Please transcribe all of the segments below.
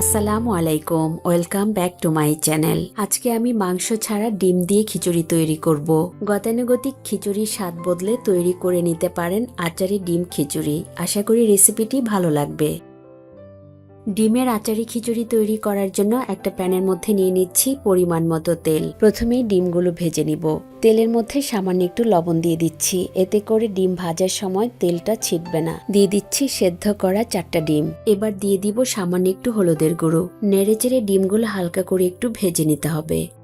আসসালামু আলাইকুম, welcome back to my channel. আজকে আমি মাংস ছাড়া ডিম দিয়ে খিচুড়ি তৈরি করব। গতানুগতিক খিচুড়ির স্বাদ বদলে তৈরি করে নিতে পারেন আচারি ডিম খিচুড়ি। আশা করি রেসিপিটি ভালো লাগবে। ডিমের আচারি খিচুড়ি তৈরি করার জন্য একটা প্যানের মধ্যে নিয়ে নিচ্ছি পরিমাণ মতো তেল। প্রথমে ডিমগুলো ভেজে নিব। তেলের মধ্যে সামান্য একটু লবণ দিয়ে দিচ্ছি। এতে করে ডিম ভাজার সময় তেলটা ছিটবে না। দিয়ে দিচ্ছি সেদ্ধ করা চারটা ডিম। এবার দিয়ে দিব সামান্য একটু হলুদের গুঁড়ো। নেড়ে চেড়ে ডিমগুলো হালকা করে একটু ভেজে নিতে হবে।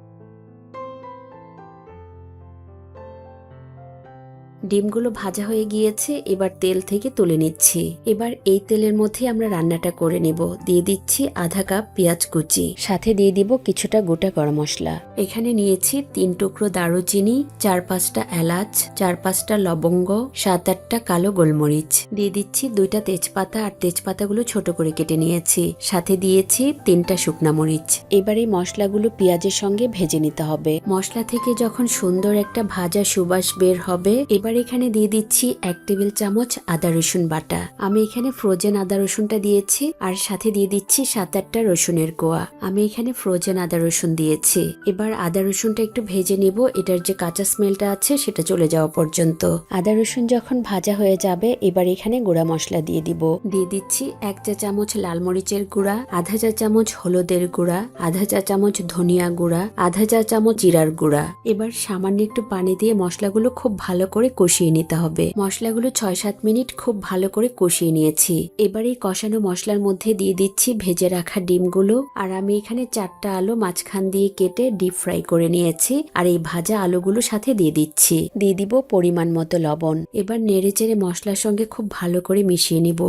ডিমগুলো ভাজা হয়ে গিয়েছে, এবার তেল থেকে তুলে নিচ্ছি। এবার এই তেলের মধ্যে আমরা রান্নাটা করে নেব। দিয়ে দিচ্ছি আধা কাপ পেঁয়াজ কুচি। সাথে দিয়ে দিব কিছুটা গোটা গরম মশলা। এখানে নিয়েছি তিন টুকরো দারুচিনি, চার পাঁচটা এলাচ, চার পাঁচটা লবঙ্গ, সাত আটটা কালো গোলমরিচ। দিয়ে দিচ্ছি দুইটা তেজপাতা আর তেজপাতাগুলো ছোট করে কেটে নিয়েছি। সাথে দিয়েছি তিনটা শুকনা মরিচ। এবার এই মশলাগুলো পেঁয়াজের সঙ্গে ভেজে নিতে হবে। মশলা থেকে যখন সুন্দর একটা ভাজা সুবাস বের হবে, এবার এখানে দিয়ে দিচ্ছি এক টেবিল চামচ আদা রসুন বাটা। আমি এখানে ফ্রোজেন আদা রসুনটা দিয়েছি, আর সাথে দিয়ে দিচ্ছি সাত আটটা রসুনের কোয়া। আমি এখানে ফ্রোজেন আদা রসুন দিয়েছি। এবার আদা রসুনটা একটু ভেজে নিব, এটার যে কাঁচা স্মেলটা আছে সেটা চলে যাওয়া পর্যন্ত। আদা রসুন যখন ভাজা হয়ে যাবে, এবার এখানে গুঁড়া মশলা দিয়ে দিব। দিয়ে দিচ্ছি এক চা চামচ লাল মরিচের গুঁড়া, আধা চা চামচ হলুদের গুঁড়া, আধা চা চামচ ধনিয়া গুঁড়া, আধা চা চামচ জিরার গুঁড়া। এবার সামান্য একটু পানি দিয়ে মশলাগুলো খুব ভালো করে কষিয়ে নিতে হবে। মশলাগুলো ছয় সাত মিনিট খুব ভালো করে কষিয়ে নিয়েছি। এবার এই কষানো মশলার মধ্যে দিয়ে দিচ্ছি ভেজে রাখা ডিমগুলো। আর আমি এখানে চারটা আলু মাঝখান দিয়ে কেটে ডিপ ফ্রাই করে নিয়েছি। আর এই ভাজা আলুগুলো সাথে দিয়ে দিচ্ছি। দিয়ে দিব পরিমাণ মতো লবণ। এবার নেড়ে চেড়ে মশলার সঙ্গে খুব ভালো করে মিশিয়ে নিব।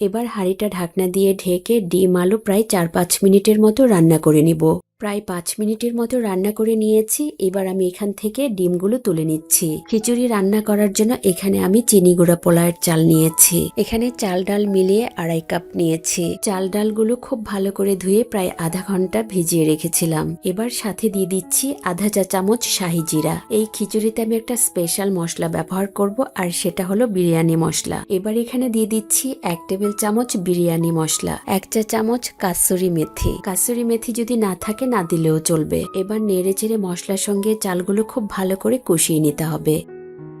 এবার হাঁড়িটা ঢাকনা দিয়ে ঢেকে ডিম আলু প্রায় চার পাঁচ মিনিটের মতো রান্না করে নিব। প্রায় পাঁচ মিনিটের মতো রান্না করে নিয়েছি। এবার আমি এখান থেকে ডিমগুলো তুলে নিচ্ছি। খিচুড়ি রান্না করার জন্য এখানে আমি চিনি গুঁড়া পোলাওয়ের চাল নিয়েছি। এখানে চাল ডাল মিলিয়ে আড়াই কাপ নিয়েছি। চাল ডালগুলো খুব ভালো করে ধুয়ে প্রায় আধা ঘণ্টা ভিজিয়ে রেখেছিলাম। এবার সাথে দিয়ে দিচ্ছি আধা চা চামচ শাহি জিরা। এই খিচুড়িতে আমি একটা স্পেশাল মশলা ব্যবহার করব, আর সেটা হলো বিরিয়ানি মশলা। এবার এখানে দিয়ে দিচ্ছি এক টেবিল চামচ বিরিয়ানি মশলা, এক চা চামচ কাসুরি মেথি। কাসুরি মেথি যদি না থাকে না দিলেও চলবে। এবার নেড়ে চেড়ে মশলার সঙ্গে চালগুলো খুব ভালো করে কষিয়ে নিতে হবে।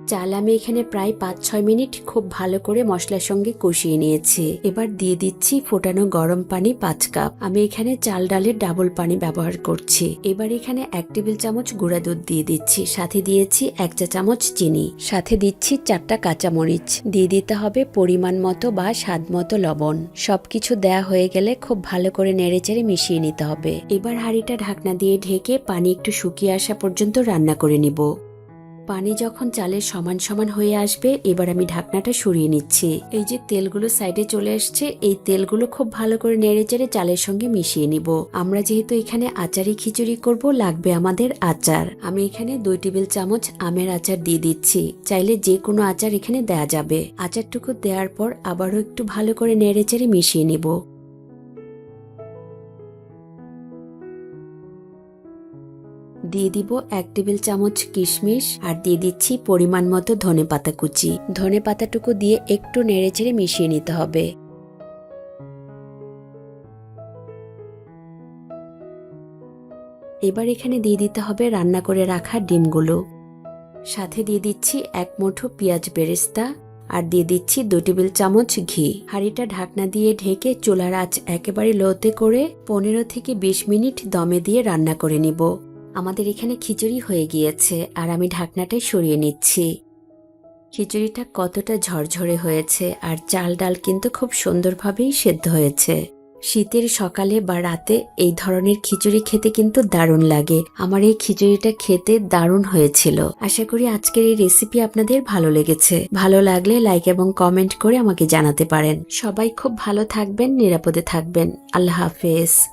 চাল আমি এখানে প্রায় পাঁচ ছয় মিনিট খুব ভালো করে মশলার সঙ্গে কষিয়ে নিয়েছি। এবার দিয়ে দিচ্ছি ফোটানো গরম পানি পাঁচ কাপ। আমি এখানে চাল ডালের ডাবল পানি ব্যবহার করছি। এবার এখানে এক টেবিল চামচ গুঁড়া দুধ দিয়ে দিচ্ছি। সাথে দিয়েছি এক চা চামচ চিনি। সাথে দিচ্ছি চারটা কাঁচামরিচ। দিয়ে দিতে হবে পরিমাণ মতো বা স্বাদ মতো লবণ। সবকিছু দেয়া হয়ে গেলে খুব ভালো করে নেড়েচেড়ে মিশিয়ে নিতে হবে। এবার হাঁড়িটা ঢাকনা দিয়ে ঢেকে পানি একটু শুকিয়ে আসা পর্যন্ত রান্না করে নিব। পানি যখন চালের সমান সমান হয়ে আসবে, এবার আমি ঢাকনাটা সরিয়ে নিচ্ছি। এই যে তেলগুলো সাইডে চলে আসছে, এই তেলগুলো খুব ভালো করে নেড়ে চেড়ে চালের সঙ্গে মিশিয়ে নিব। আমরা যেহেতু এখানে আচারি খিচুড়ি করব, লাগবে আমাদের আচার। আমি এখানে দুই টেবিল চামচ আমের আচার দিয়ে দিচ্ছি। চাইলে যে কোনো আচার এখানে দেয়া যাবে। আচারটুকু দেওয়ার পর আবারও একটু ভালো করে নেড়ে চেড়ে মিশিয়ে নিব। দিয়ে দিব এক টেবিল চামচ কিশমিশ আর দিয়ে দিচ্ছি পরিমাণ মতো ধনে পাতা কুচি। ধনে পাতাটুকু দিয়ে একটু নেড়েচেড়ে মিশিয়ে নিতে হবে। এবার এখানে দিয়ে দিতে হবে রান্না করে রাখা ডিমগুলো। সাথে দিয়ে দিচ্ছি এক মুঠো পেঁয়াজ বেরেস্তা আর দিয়ে দিচ্ছি দু টেবিল চামচ ঘি। হাঁড়িটা ঢাকনা দিয়ে ঢেকে চুলার আঁচ একেবারে লোতে করে পনেরো থেকে বিশ মিনিট দমে দিয়ে রান্না করে নিব। আমাদের এখানে খিচুড়ি হয়ে গিয়েছে আর আমি ঢাকনাটাই সরিয়ে নিচ্ছি। খিচুড়িটা কতটা ঝরঝরে হয়েছে আর চাল ডাল কিন্তু খুব সুন্দরভাবেই সেদ্ধ হয়েছে। শীতের সকালে বা রাতে এই ধরনের খিচুড়ি খেতে কিন্তু দারুণ লাগে। আমার এই খিচুড়িটা খেতে দারুণ হয়েছিল। আশা করি আজকের এই রেসিপি আপনাদের ভালো লেগেছে। ভালো লাগলে লাইক এবং কমেন্ট করে আমাকে জানাতে পারেন। সবাই খুব ভালো থাকবেন, নিরাপদে থাকবেন। আল্লাহ হাফেজ।